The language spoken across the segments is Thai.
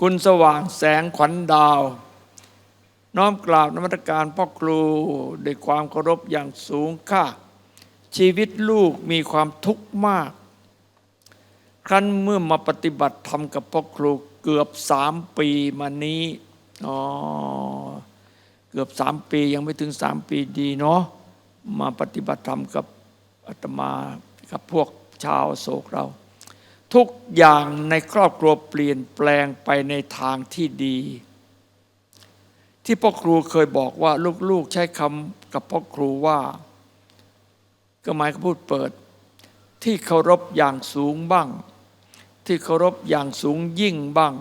คุณสว่างแสงขวัญดาว น้อมกราบนมัสการพ่อครูด้วยความเคารพอย่างสูงค่าชีวิตลูกมีความทุกข์มาก ครั้นเมื่อมาปฏิบัติธรรมกับพ่อครูเกือบสามปีมานี้อ๋อเกือบสามปียังไม่ถึงสามปีดีเนาะมาปฏิบัติธรรมกับอาตมากับพวกชาวโศกเรา ทุกอย่างในครอบครัวเปลี่ยนแปลงไปในทางที่ดี ที่พ่อครูเคยบอกว่าลูกๆใช้คำกับพ่อครูว่า ก็หมายก็พูดเปิด ที่เคารพอย่างสูงบ้าง ที่เคารพอย่างสูงยิ่งบ้าง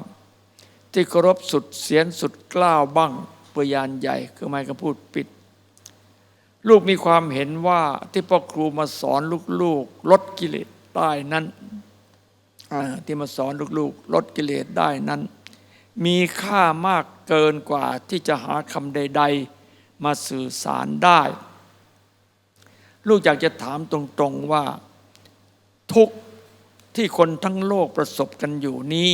ที่เคารพสุดเสียนสุดกล้าวบ้างเปยานใหญ่ก็หมายก็พูดปิด ลูกมีความเห็นว่าที่พ่อครูมาสอนลูกๆลดกิเลสได้นั้น ที่มาสอนลูกๆ ลดกิเลสได้นั้น มีค่ามากเกินกว่าที่จะหาคำใด ๆ มาสื่อสารได้ ลูกอยากจะถามตรงๆว่า ทุกที่คนทั้งโลกประสบกันอยู่นี้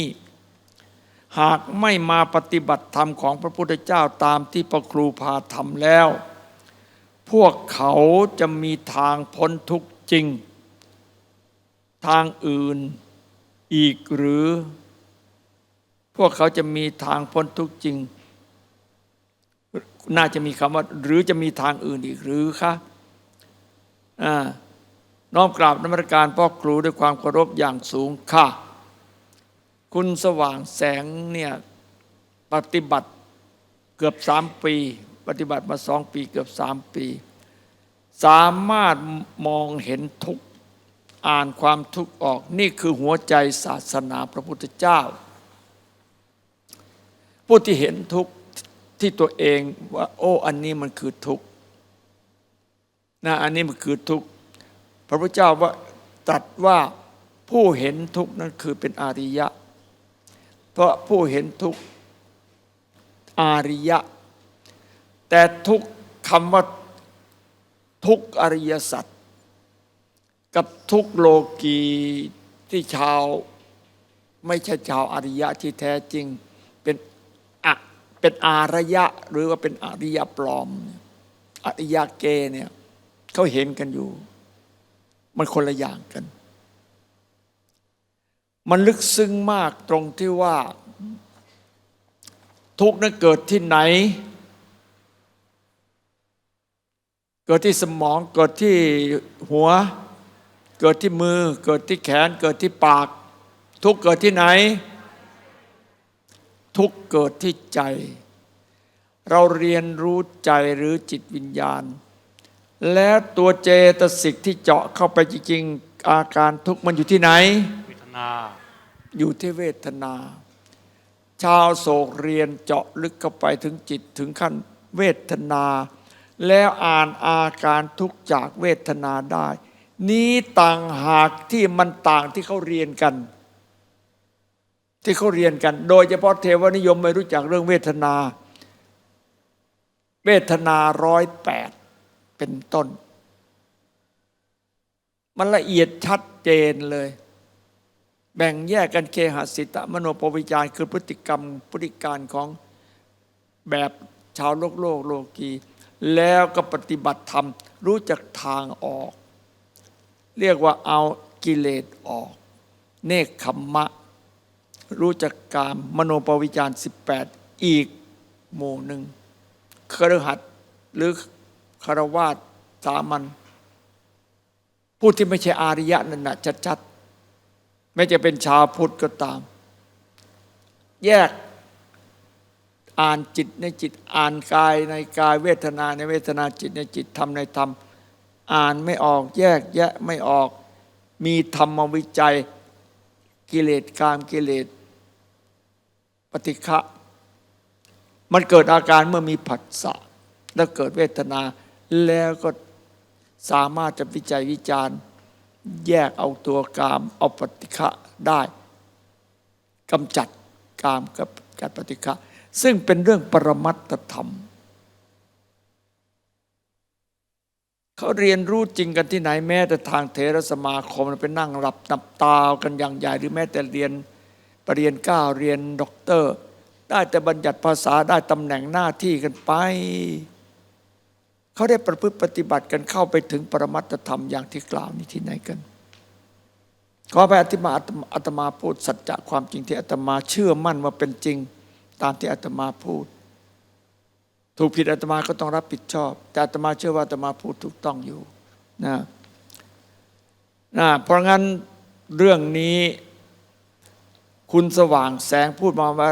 หากไม่มาปฏิบัติธรรมของพระพุทธเจ้าตามที่พระครูพาทำแล้ว พวกเขาจะมีทางพ้นทุกข์จริง ทางอื่น อีกหรือ พวกเขาจะมีทางพ้นทุกข์จริง น่าจะมีคำว่า หรือจะมีทางอื่นอีกหรือคะอ่าน้อมกราบนมัสการพ่อครูด้วยความเคารพอย่างสูงค่ะ คุณสว่างแสงเนี่ยปฏิบัติเกือบสามปี ปฏิบัติมาสองปีเกือบสามปี สามารถมองเห็นทุกข อ่านความทุกข์ออกนี่คือหัวใจศาสนาพระพุทธเจ้า ผู้ที่เห็นทุกข์ที่ตัวเองว่า โอ้อันนี้มันคือทุกข์นะอันนี้มันคือทุกข์พระพุทธเจ้าว่าตรัสว่าผู้เห็นทุกข์นั้นคือเป็นอาริยะ เพราะผู้เห็นทุกข์อาริยะ แต่ทุกคำว่าทุกอริยสัจ กับทุกโลกีที่ชาว ไม่ใช่ชาวอริยะที่แท้จริง เป็นอะเป็นอารยะหรือว่าเป็นอริยะปลอม อริยะเกเนี่ยเขาเห็นกันอยู่ มันคนละอย่างกัน มันลึกซึ้งมากตรงที่ว่า ทุกนั้นเกิดที่ไหน เกิดที่สมองเกิดที่หัว เกิดที่มือ เกิดที่แขน เกิดที่ปาก ทุกข์เกิดที่ไหน ทุกข์เกิดที่ใจ เราเรียนรู้ใจหรือจิตวิญญาณ แล้วตัวเจตสิกที่เจาะเข้าไปจริงๆ อาการทุกข์มันอยู่ที่ไหนเวทนาอยู่ที่เวทนา ชาวโศกเรียนเจาะลึกเข้าไปถึงจิตถึงขั้นเวทนา แล้วอ่านอาการทุกข์จากเวทนาได้ นี้ต่างหากที่มันต่างที่เขาเรียนกัน ที่เขาเรียนกัน โดยเฉพาะเทวนิยมไม่รู้จักเรื่องเวทนา เวทนาร้อยแปดเป็นต้น มันละเอียดชัดเจนเลย แบ่งแยกกันเคหสิตะมโนปวิจารคือพฤติกรรมพฤติการของแบบชาวโลกโลกโลกีแล้วก็ปฏิบัติธรรมรู้จักทางออก เรียกว่าเอากิเลสออก เนคขมมะ รู้จักกามมโนปวิจาร 18 อีกหมู่หนึ่งครหัดหรือคารวาสสามัญผู้ที่ไม่ใช่อาริยะนั่นนะชัดๆไม่จะเป็นชาวพุทธก็ตาม แยกอ่านจิตในจิตอ่านกายในกายเวทนาในเวทนาจิตในจิตธรรมในธรรม อ่านไม่ออกแยกแยะไม่ออก มีธรรมวิจัย กิเลสกามกิเลสปฏิฆะมันเกิดอาการเมื่อมีผัสสะแล้วเกิดเวทนา แล้วก็สามารถจะวิจัยวิจารณ์ แยกเอาตัวกามเอาปฏิฆะได้กำจัดกามกับการปฏิฆะซึ่งเป็นเรื่องปรมัตถธรรม เขาเรียนรู้จริงกันที่ไหนแม้แต่ทางเทรสมาคมไปนั่งหลับนับตากันอย่างใหญ่หรือแม้แต่เรียนปเรียนเก้าเรียนด็อกเตอร์ ได้แต่บัญญัติภาษาได้ตำแหน่งหน้าที่กันไป เขาได้ประพฤติปฏิบัติกันเข้าไปถึงปรมัตธรรมอย่างที่กล่าวนี้ที่ไหนกันขอไปอธิมาอาตมาอาตมาพูดสัจจะความจริงที่อาตมาเชื่อมั่นว่าเป็นจริงตามที่อาตมาพูด ถูกผิดอาตมาก็ต้องรับผิดชอบ แต่อาตมาเชื่อว่าอาตมาพูดถูกต้องอยู่นะนะเพราะงั้นเรื่องนี้คุณสว่างแสงพูดมาว่า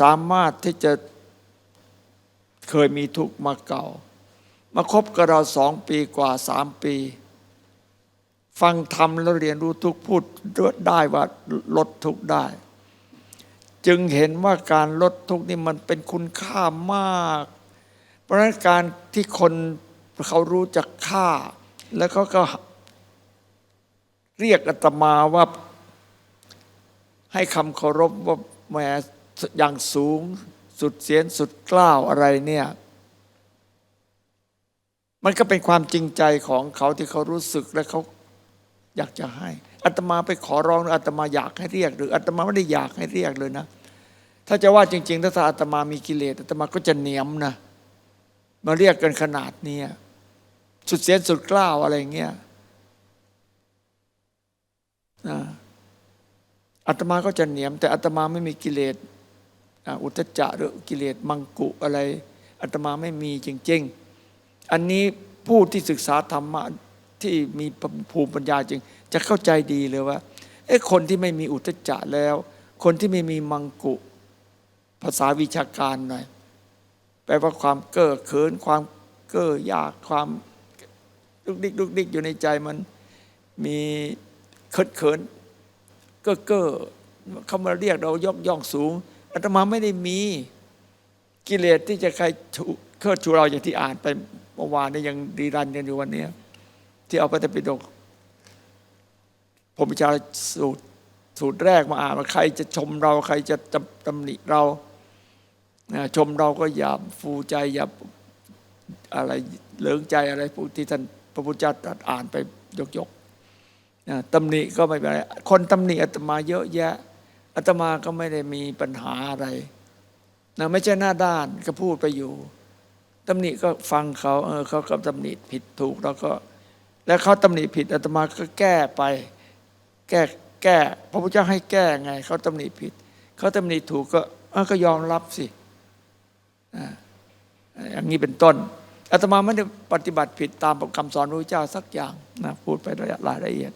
สามารถที่จะเคยมีทุกข์มาเก่า มาคบกับเราสองปีกว่าสามปี ฟังธรรมแล้วเรียนรู้ทุกพูดได้ว่าลดทุกได้ จึงเห็นว่าการลดทุกนี่มันเป็นคุณค่ามาก ราะฉะนั้นการที่คนเขารู้จักค่า แล้วเขาก็เรียกอาตมาว่า ให้คำเคารพว่าแหมอย่างสูงสุดเสียนสุดกล้าวอะไรเนี่ยมันก็เป็นความจริงใจของเขาที่เขารู้สึกและเขาอยากจะให้อาตมาไปขอร้องหรืออาตมาอยากให้เรียก หรืออาตมาไม่ได้อยากให้เรียกเลยนะ ถ้าจะว่าจริง ๆ ถ้าอาตมามีกิเลสอาตมาก็จะเหนียมนะ มาเรียกกันขนาดนี้สุดเสียนสุดกล้าวอะไรเงี้ยนะอาตมาก็จะเหนียม แต่อาตมาไม่มีกิเลสอุทจจะหรือกิเลสมังกุอะไรอาตมาไม่มีจริง ๆ อันนี้ผู้ที่ศึกษาธรรมะที่มีภูมิปัญญาจริง จะเข้าใจดีเลยว่าเอ้คนที่ไม่มีอุทจจะแล้ว คนที่ไม่มีมังกุ ภาษาวิชาการหน่อย แปลว่าความเก้อเขิน ความเก้อยากความลุกดิกลุกดิกอยู่ในใจมันมีเขินเขินเก้อเก้อเขามาเรียกเรายกย่องสูงอาตมาไม่ได้มีกิเลสที่จะใครชูเคิดชูเราอย่างที่อ่านไปเมื่อวานนี้ยังดีรันกันอยู่วันนี้ที่เอาพระธรรมปิฎกผมวิชาสูตรสูตรแรกมาอ่านว่าใครจะชมเรา ใครจะตำหนิเรา ชมเราก็อย่าฟูใจอย่าอะไรเหลิงใจอะไรพวกที่ท่านพระพุทธเจ้าตรัสอ่านไปยกยกตำหนิก็ไม่เป็นไรคนตำหนิอาตมาเยอะแยะอาตมาก็ไม่ได้มีปัญหาอะไรนะไม่ใช่หน้าด้านก็พูดไปอยู่ตำหนิก็ฟังเขาเออเขาก็ตำหนิผิดถูกแล้วก็ แล้วเขาตำหนิผิดอาตมาก็แก้ไป แก้แก้ พระพุทธเจ้าให้แก้ไงเขาตำหนิผิดเขาตำหนิถูกก็เออก็ยอมรับสิ อย่างนี้เป็นต้นอาตมาไม่ได้ปฏิบัติผิดตามคำสอนพระพุทธเจ้าสักอย่างนะพูดไปรายละเอียด